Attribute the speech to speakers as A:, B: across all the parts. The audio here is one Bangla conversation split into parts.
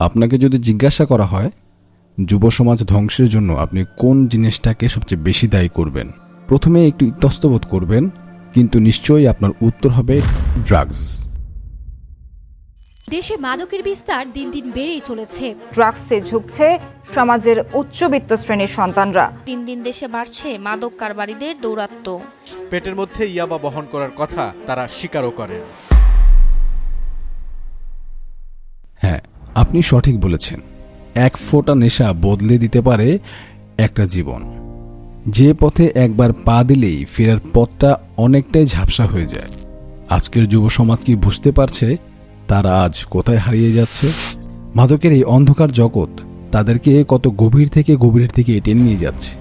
A: আপনাকে যদি জিজ্ঞাসা করা হয় যুব সমাজ ধ্বংসের জন্য আপনি কোন জিনিসটাকে সবচেয়ে বেশি দায়ী করবেন? প্রথমে একটু ইতস্তবোধ করবেন কিন্তু নিশ্চয়ই আপনার উত্তর হবে ড্রাগস
B: দেশে মাদকের বিস্তার দিন দিন বেড়েই চলেছে।
C: ড্রাগসে ঝুঁকছে সমাজের উচ্চবিত্ত শ্রেণির সন্তানরা।
D: দিন দিন দেশে বাড়ছে মাদক কারবারিদের দৌরাত্ম্য।
E: পেটের মধ্যে ইয়াবা বহন করার কথা তারা স্বীকারও করেন।
A: আপনি সঠিক বলেছেন। এক ফোঁটা নেশা বদলে দিতে পারে একটা জীবন। যে পথে একবার পা দিলেই ফেরার পথটা অনেকটাই ঝাপসা হয়ে যায়। আজকের যুব সমাজ কি বুঝতে পারছে তারা আজ কোথায় হারিয়ে যাচ্ছে? মাদকের এই অন্ধকার জগৎ তাদেরকে কত গভীর থেকে গভীরের থেকে টেনে নিয়ে যাচ্ছে।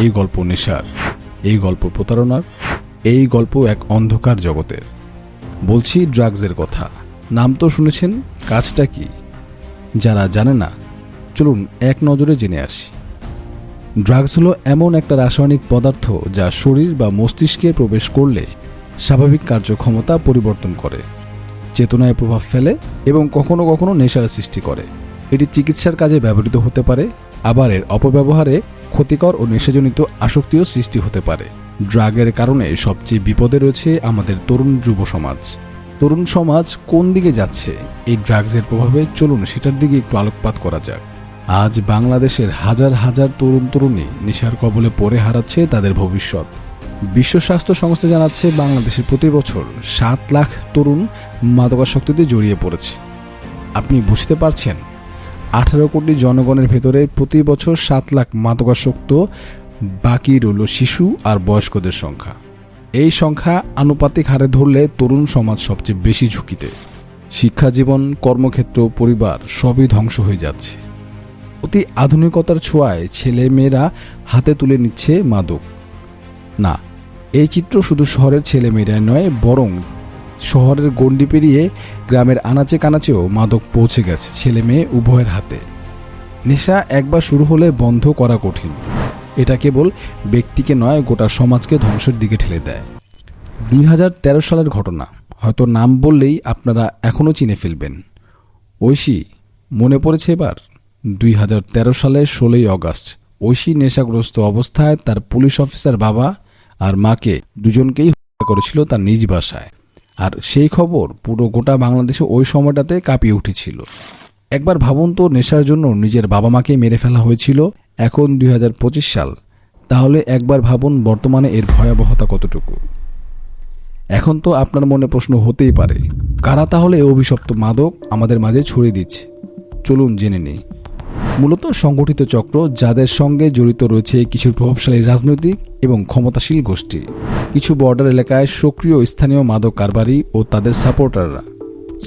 A: এই গল্প নেশার, এই গল্প প্রতারণার, এই গল্প এক অন্ধকার জগতের। বলছি ড্রাগসের কথা। নাম তো শুনেছেন, কাজটা কি? যারা জানে না, চলুন এক নজরে জেনে আসি। ড্রাগস হলো এমন একটা রাসায়নিক পদার্থ যা শরীর বা মস্তিষ্কে প্রবেশ করলে স্বাভাবিক কার্যক্ষমতা পরিবর্তন করে, চেতনায় প্রভাব ফেলে এবং কখনো কখনো নেশার সৃষ্টি করে। এটি চিকিৎসার কাজে ব্যবহৃত হতে পারে, আবার এর অপব্যবহারে ক্ষতিকর ও নেশাজনিত আসক্তিও সৃষ্টি হতে পারে। ড্রাগের কারণে সবচেয়ে বিপদে রয়েছে আমাদের তরুণ যুব সমাজ তরুণ সমাজ কোন দিকে যাচ্ছে? এই ড্রাগসের প্রভাবে চলুন সেটার দিকে একটু আলোকপাত করা যাক। আজ বাংলাদেশের হাজার হাজার তরুণ তরুণী নেশার কবলে পড়ে হারাচ্ছে তাদের ভবিষ্যৎ। বিশ্ব স্বাস্থ্য সংস্থা জানাচ্ছে বাংলাদেশে প্রতি বছর সাত লাখ তরুণ মাদকাসক্তিতে জড়িয়ে পড়েছে। আপনি বুঝতে পারছেন? আঠারো কোটি জনগণের ভেতরে প্রতি বছর সাত লাখ মাদকাসক্ত বাকি রইল শিশু আর বয়স্কদের সংখ্যা। এই সংখ্যা আনুপাতিক হারে ধরলে তরুণ সমাজ সবচেয়ে বেশি ঝুঁকিতে। শিক্ষা জীবন, কর্মক্ষেত্র, পরিবার সবই ধ্বংস হয়ে যাচ্ছে। অতি আধুনিকতার ছোঁয়ায় ছেলে মেয়েরা হাতে তুলে নিচ্ছে মাদক। না, এই চিত্র শুধু শহরের ছেলে মেয়েরা নয়, বরং শহরের গণ্ডি পেরিয়ে গ্রামের আনাচে কানাচেও মাদক পৌঁছে গেছে ছেলে মেয়ে উভয়ের হাতে। নেশা একবার শুরু হলে বন্ধ করা কঠিন। এটা কেবল ব্যক্তিকে নয়, গোটা সমাজকে ধ্বংসের দিকে ঠেলে দেয়। দুই হাজার তেরো সালের ঘটনা। হয়তো নাম বললেই আপনারা এখনও চিনে ফেলবেন। ঐশী, মনে পড়েছে এবার? দুই সালে ষোলোই অগস্ট। ঐশী নেশাগ্রস্ত অবস্থায় তার পুলিশ অফিসার বাবা আর মাকে দুজনকেই হত্যা করেছিল তার নিজ বাসায়। আর সেই খবর পুরো গোটা বাংলাদেশে ওই সময়টাতে কাঁপিয়ে উঠেছিল। একবার ভাবুন তো নেশার জন্য নিজের বাবা মাকে মেরে ফেলা হয়েছিল এখন দুই হাজার পঁচিশ সাল। তাহলে একবার ভাবুন বর্তমানে এর ভয়াবহতা কতটুকু? এখন তো আপনার মনে প্রশ্ন হতেই পারে, কারা তাহলে এই অভিশপ্ত মাদক আমাদের মাঝে ছড়িয়ে দিচ্ছে? চলুন জেনে নেই। মূলত সংগঠিত চক্র যাদের সঙ্গে জড়িত রয়েছে কিছু প্রভাবশালী রাজনৈতিক এবং ক্ষমতাশীল গোষ্ঠী। কিছু বর্ডার এলাকায় সক্রিয় স্থানীয় মাদক কারবারি ও তাদের সাপোর্টাররা।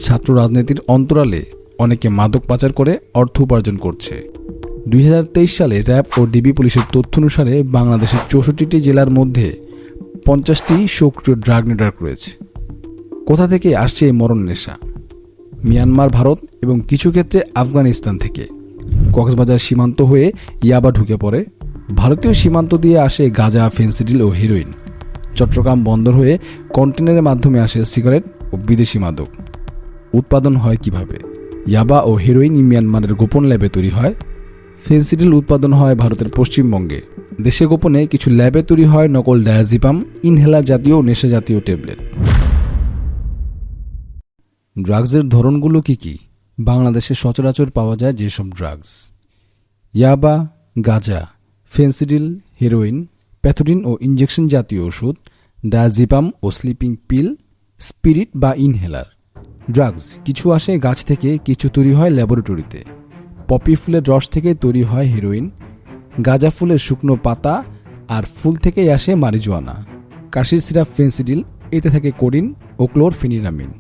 A: ছাত্র রাজনীতির অন্তরালে অনেকে মাদক পাচার করে অর্থ উপার্জন করছে। দুই হাজার তেইশ সালে র্যাব ও ডিবি পুলিশের তথ্য অনুসারে বাংলাদেশের চৌষট্টিটি জেলার মধ্যে পঞ্চাশটি সক্রিয় ড্রাগ নেটওয়ার্ক রয়েছে। কোথা থেকে আসছে এই মরণ নেশা? মিয়ানমার, ভারত এবং কিছু ক্ষেত্রে আফগানিস্তান থেকে। কক্সবাজার সীমান্ত হয়ে ইয়াবা ঢুকে পড়ে। ভারতীয় সীমান্ত দিয়ে আসে গাঁজা, ফেন্সিডিল ও হিরোইন। চট্টগ্রাম বন্দর হয়ে কন্টেনারের মাধ্যমে আসে সিগারেট ও বিদেশি মাদক। উৎপাদন হয় কীভাবে? ইয়াবা ও হেরোইন মিয়ানমারের গোপন ল্যাবে তৈরি হয়। ফেন্সিডিল উৎপাদন হয় ভারতের পশ্চিমবঙ্গে। দেশে গোপনে কিছু ল্যাবে তৈরি হয় নকল ডায়াজিপাম ইনহেলার জাতীয় নেশা জাতীয় ট্যাবলেট। ড্রাগসের ধরনগুলো কি কি? বাংলাদেশে সচরাচর পাওয়া যায় যেসব ড্রাগস। ইয়াবা, গাঁজা, ফেন্সিডিল, হেরোইন, প্যাথোডিন ও ইঞ্জেকশন জাতীয় ওষুধ, ডায়াজিপাম ও স্লিপিং পিল, স্পিরিট বা ইনহেলার। ড্রাগস কিছু আসে গাছ থেকে, কিছু তৈরি হয় ল্যাবরেটরিতে পপি ফুলের রস থেকে তৈরি হয় হিরোইন গাঁজা ফুলের শুকনো পাতা আর ফুল থেকেই আসে মারিজুয়ানা কাশির সিরাপ ফেন্সিডিল এতে থাকে কোডিন ও ক্লোরফেনিরামিন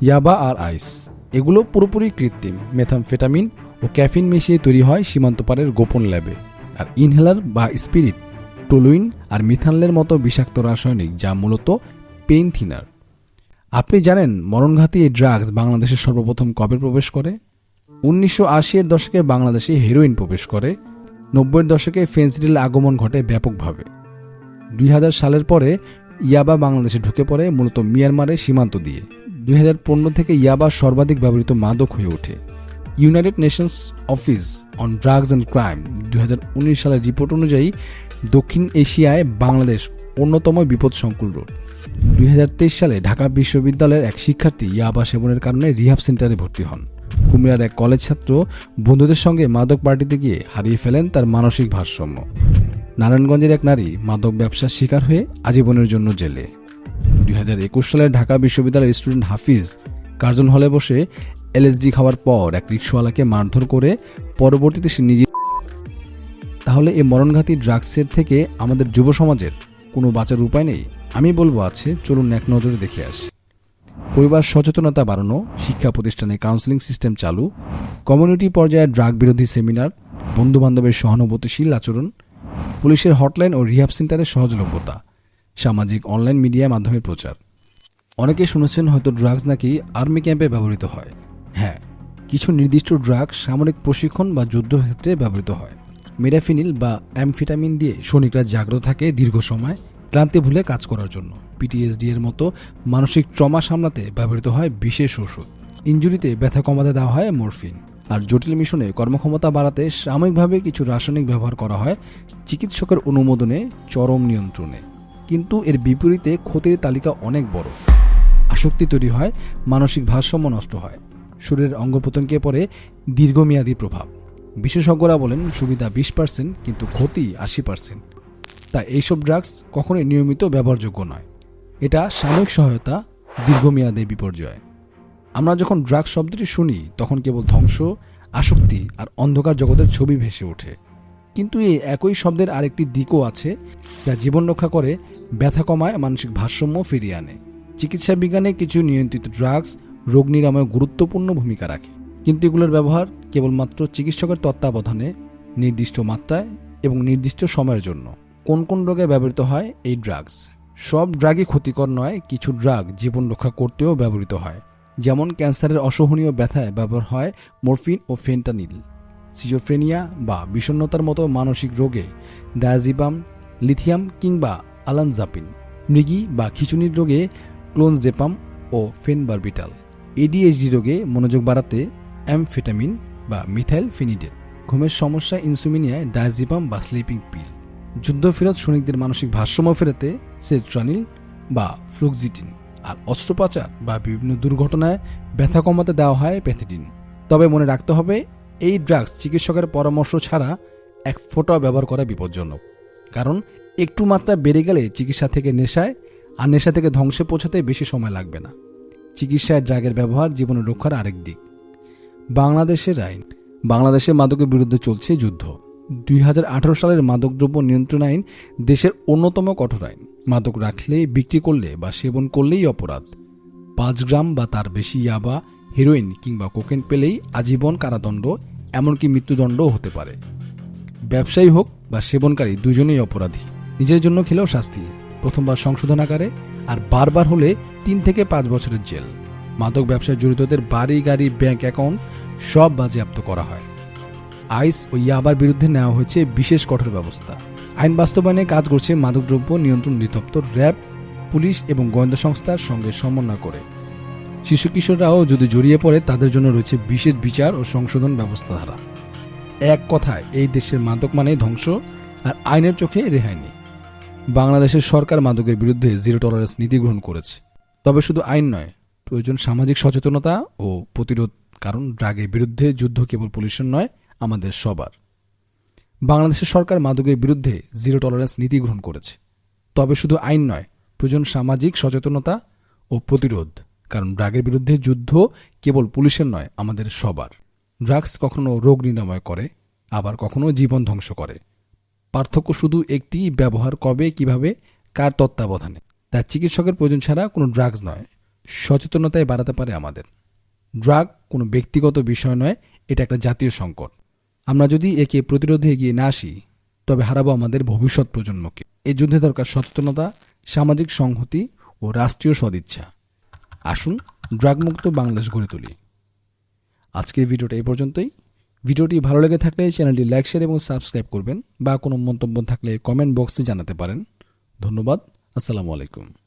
A: ইয়াবা আর আইস এগুলো পুরোপুরি কৃত্রিম মেথামফেটামিন ও ক্যাফিন মিশিয়ে তৈরি হয় সীমান্তপারের গোপন ল্যাবে আর ইনহেলার বা স্পিরিট টলুইন আর মিথানলের মতো বিষাক্ত রাসায়নিক, যা মূলত পেইন থিনার আপনি জানেন মরণঘাতী এই ড্রাগস বাংলাদেশে সর্বপ্রথম কবে প্রবেশ করে? উনিশশো আশির দশকে বাংলাদেশে হেরোইন প্রবেশ করে, নব্বইয়ের দশকে ফেন্সিডিল আগমন ঘটে ব্যাপকভাবে। দুই হাজার সালের পরে ইয়াবা বাংলাদেশে ঢুকে পড়ে, মূলত মিয়ানমারের সীমান্ত দিয়ে। দুই হাজার পনেরো থেকে ইয়াবা সর্বাধিক ব্যবহৃত মাদক হয়ে ওঠে। United Nations Office on Drugs and Crime দুই হাজার উনিশ সালের রিপোর্ট অনুযায়ী দক্ষিণ এশিয়ায় বাংলাদেশ অন্যতম বিপদসংকুল রোড। দুই হাজার তেইশ সালে ঢাকা বিশ্ববিদ্যালয়ের এক শিক্ষার্থী ইয়াবা সেবনের কারণে রিহাব সেন্টারে ভর্তি হন। কুমিরার এক কলেজ ছাত্র বন্ধুদের সঙ্গে মাদক পার্টিতে গিয়ে হারিয়ে ফেলেন তার মানসিক ভারসাম্য। নারায়ণগঞ্জের এক নারী মাদক ব্যবসার শিকার হয়ে আজীবনের জন্য জেলে। দুই হাজার একুশ সালে ঢাকা বিশ্ববিদ্যালয়ের স্টুডেন্ট হাফিজ কার্জন হলে বসে এলএসডি খাওয়ার পর এক রিক্সাওয়ালাকে মারধর করে পরবর্তীতে সে নিজে তাহলে এই মরণঘাতী ড্রাগসের থেকে আমাদের যুব সমাজের কোনো বাঁচার উপায় নেই। আমি বলব আছে, চলুন এক নজরে দেখে আসি। পরিবার সচেতনতা বাড়ানো, শিক্ষা প্রতিষ্ঠানে কাউন্সেলিং সিস্টেম চালু কমিউনিটি পর্যায়ে ড্রাগ বিরোধী সেমিনার বন্ধুবান্ধবের সহানুভূতিশীল আচরণ, পুলিশের হটলাইন ও রিহাব সেন্টারের সহজলভ্যতা, সামাজিক অনলাইন মিডিয়ার মাধ্যমে প্রচার। অনেকে শুনেছেন হয়তো ড্রাগস নাকি আর্মি ক্যাম্পে ব্যবহৃত হয়। হ্যাঁ কিছু নির্দিষ্ট ড্রাগ সামরিক প্রশিক্ষণ বা যুদ্ধক্ষেত্রে ব্যবহৃত হয়। মেডাফিনিল বা অ্যামফিটামিন দিয়ে সৈনিকরা জাগ্রত থাকে দীর্ঘ সময় ক্লান্তি ভুলে কাজ করার জন্য। পিটিএসডি এর মতো মানসিক ট্রমা সামলাতে ব্যবহৃত হয় বিশেষ ওষুধ। ইঞ্জুরিতে ব্যথা কমাতে দেওয়া হয় মরফিন। আর জটিল মিশনে কর্মক্ষমতা বাড়াতে সাময়িকভাবে কিছু রাসায়নিক ব্যবহার করা হয় চিকিৎসকের অনুমোদনে চরম নিয়ন্ত্রণে। কিন্তু এর বিপরীতে ক্ষতির তালিকা অনেক বড়। আসক্তি তৈরি হয়, মানসিক ভারসাম্য নষ্ট হয়। শরীরের অঙ্গ প্রত্যঙ্গে পড়ে দীর্ঘমেয়াদী প্রভাব। বিশেষজ্ঞরা বলেন সুবিধা বিশ পার্সেন্ট কিন্তু ক্ষতি আশি পার্সেন্ট তাই এইসব ড্রাগস কখনোই নিয়মিত ব্যবহারযোগ্য নয়। এটা সাময়িক সহায়তা, দীর্ঘমেয়াদে বিপর্যয়। আমরা যখন ড্রাগস শব্দটি শুনি, তখন কেবল ধ্বংস, আসক্তি আর অন্ধকার জগতের ছবি ভেসে ওঠে। কিন্তু এই একই শব্দের আরেকটি দিকও আছে, যা জীবন রক্ষা করে, ব্যথা কমায়, মানসিক ভারসাম্য ফিরিয়ে আনে। চিকিৎসা বিজ্ঞানে কিছু নিয়ন্ত্রিত ড্রাগস রোগ নিরাময়ে গুরুত্বপূর্ণ ভূমিকা রাখে। কিন্তু এগুলোর ব্যবহার কেবলমাত্র চিকিৎসকের তত্ত্বাবধানে, নির্দিষ্ট মাত্রায় এবং নির্দিষ্ট সময়ের জন্য। কোন কোন রোগে ব্যবহৃত হয়? এই ড্রাগস সব ড্রাগই ক্ষতিকর নয়, কিছু ড্রাগ জীবন রক্ষা করতেও ব্যবহৃত হয়। যেমন ক্যান্সারের অসহনীয় ব্যথায় ব্যবহার হয় মরফিন ও ফেন্টানিল। সিজোফ্রেনিয়া বা বিষণ্ণতার মতো মানসিক রোগে ডায়াজিপাম লিথিয়াম কিংবা আলানজাপিন মৃগি বা খিচুনির রোগে ক্লোনজেপাম ও ফেনবারবিটাল এডিএইচডি রোগে মনোযোগ বাড়াতে অ্যামফেটামিন বা মিথাইল ফিনিডেট ঘুমের সমস্যা ইনসুমিনিয়ায় ডায়াজিপাম বা স্লিপিং পিল যুদ্ধফেরত সৈনিকদের মানসিক ভারসাম্য ফেরাতে সেট্রানিল বা ফ্লুক্সিটিন আর অস্ত্রোপচার বা বিভিন্ন দুর্ঘটনায় ব্যথা কমাতে দেওয়া হয় প্যাথিডিন তবে মনে রাখতে হবে, এই ড্রাগস চিকিৎসকের পরামর্শ ছাড়া এক ফোঁটা ব্যবহার করা বিপজ্জনক। কারণ একটু মাত্রা বেড়ে গেলে চিকিৎসা থেকে নেশায় আর নেশা থেকে ধ্বংসে পৌঁছাতে বেশি সময় লাগবে না। চিকিৎসায় ড্রাগের ব্যবহার জীবন রক্ষার আরেক দিক। বাংলাদেশের আইন। বাংলাদেশে মাদকের বিরুদ্ধে চলছে যুদ্ধ। দুই হাজার আঠারো সালের মাদকদ্রব্য নিয়ন্ত্রণ আইন দেশের অন্যতম কঠোর আইন। মাদক রাখলে, বিক্রি করলে বা সেবন করলেই অপরাধ। পাঁচ গ্রাম বা তার বেশি ইয়াবা, হিরোইন কিংবা কোকেন পেলেই আজীবন কারাদণ্ড, এমনকি মৃত্যুদণ্ডও হতে পারে। ব্যবসায়ী হোক বা সেবনকারী, দুজনেই অপরাধী। নিজের জন্য খেলেও শাস্তি। প্রথমবার সংশোধন আকারে, আর বারবার হলে তিন থেকে পাঁচ বছরের জেল। মাদক ব্যবসায় জড়িতদের বাড়ি, গাড়ি, ব্যাংক অ্যাকাউন্ট সব বাজেয়াপ্ত করা হয়। আইস ও ইয়াবার বিরুদ্ধে নেওয়া হয়েছে বিশেষ কঠোর ব্যবস্থা। আইন বাস্তবায়নে কাজ করছে মাদকদ্রব্য নিয়ন্ত্রণ অধিদপ্তর, র্যাব, পুলিশ এবং গোয়েন্দা সংস্থার সঙ্গে সমন্বয় করে। শিশু কিশোররাও যদি জড়িয়ে পড়ে, তাদের জন্য রয়েছে বিশেষ বিচার ও সংশোধন ব্যবস্থা ধারা এক কথায়, এই দেশের মাদক মানে ধ্বংস আর আইনের চোখে রেহাই নেই। বাংলাদেশের সরকার মাদকের বিরুদ্ধে জিরো টলারেন্স নীতি গ্রহণ করেছে। তবে শুধু আইন নয় প্রয়োজন সামাজিক সচেতনতা ও প্রতিরোধ, কারণ ড্রাগের বিরুদ্ধে যুদ্ধ কেবল পুলিশের নয়, আমাদের সবার। বাংলাদেশের সরকার মাদকের বিরুদ্ধে জিরো টলারেন্স নীতি গ্রহণ করেছে। তবে শুধু আইন নয়, প্রয়োজন সামাজিক সচেতনতা ও প্রতিরোধ, কারণ ড্রাগের বিরুদ্ধে যুদ্ধ কেবল পুলিশের নয়, আমাদের সবার। ড্রাগস কখনো রোগ নিরাময় করে, আবার কখনো জীবন ধ্বংস করে। পার্থক্য শুধু একটি ব্যবহার কবে, কীভাবে, কার তত্ত্বাবধানে। তার চিকিৎসকের প্রয়োজন ছাড়া কোনো ড্রাগস নয়। সচেতনতায় বাড়াতে পারে আমাদের। ড্রাগ কোনো ব্যক্তিগত বিষয় নয়, এটা একটা জাতীয় সংকট। আমরা যদি একে প্রতিরোধে এগিয়ে না আসি, তবে হারাবো আমাদের ভবিষ্যৎ প্রজন্মকে। এই যুদ্ধে দরকার সচেতনতা, সামাজিক সংহতি ও রাষ্ট্রীয় সদিচ্ছা। আসুন ড্রাগমুক্ত বাংলাদেশ গড়ে তুলি। আজকের ভিডিওটা এই পর্যন্তই। ভিডিওটি ভালো লেগে থাকলে চ্যানেলটি লাইক, শেয়ার এবং সাবস্ক্রাইব করবেন বা কোনো মন্তব্য থাকলে কমেন্ট বক্সে জানাতে পারেন। ধন্যবাদ, আসসালামু আলাইকুম।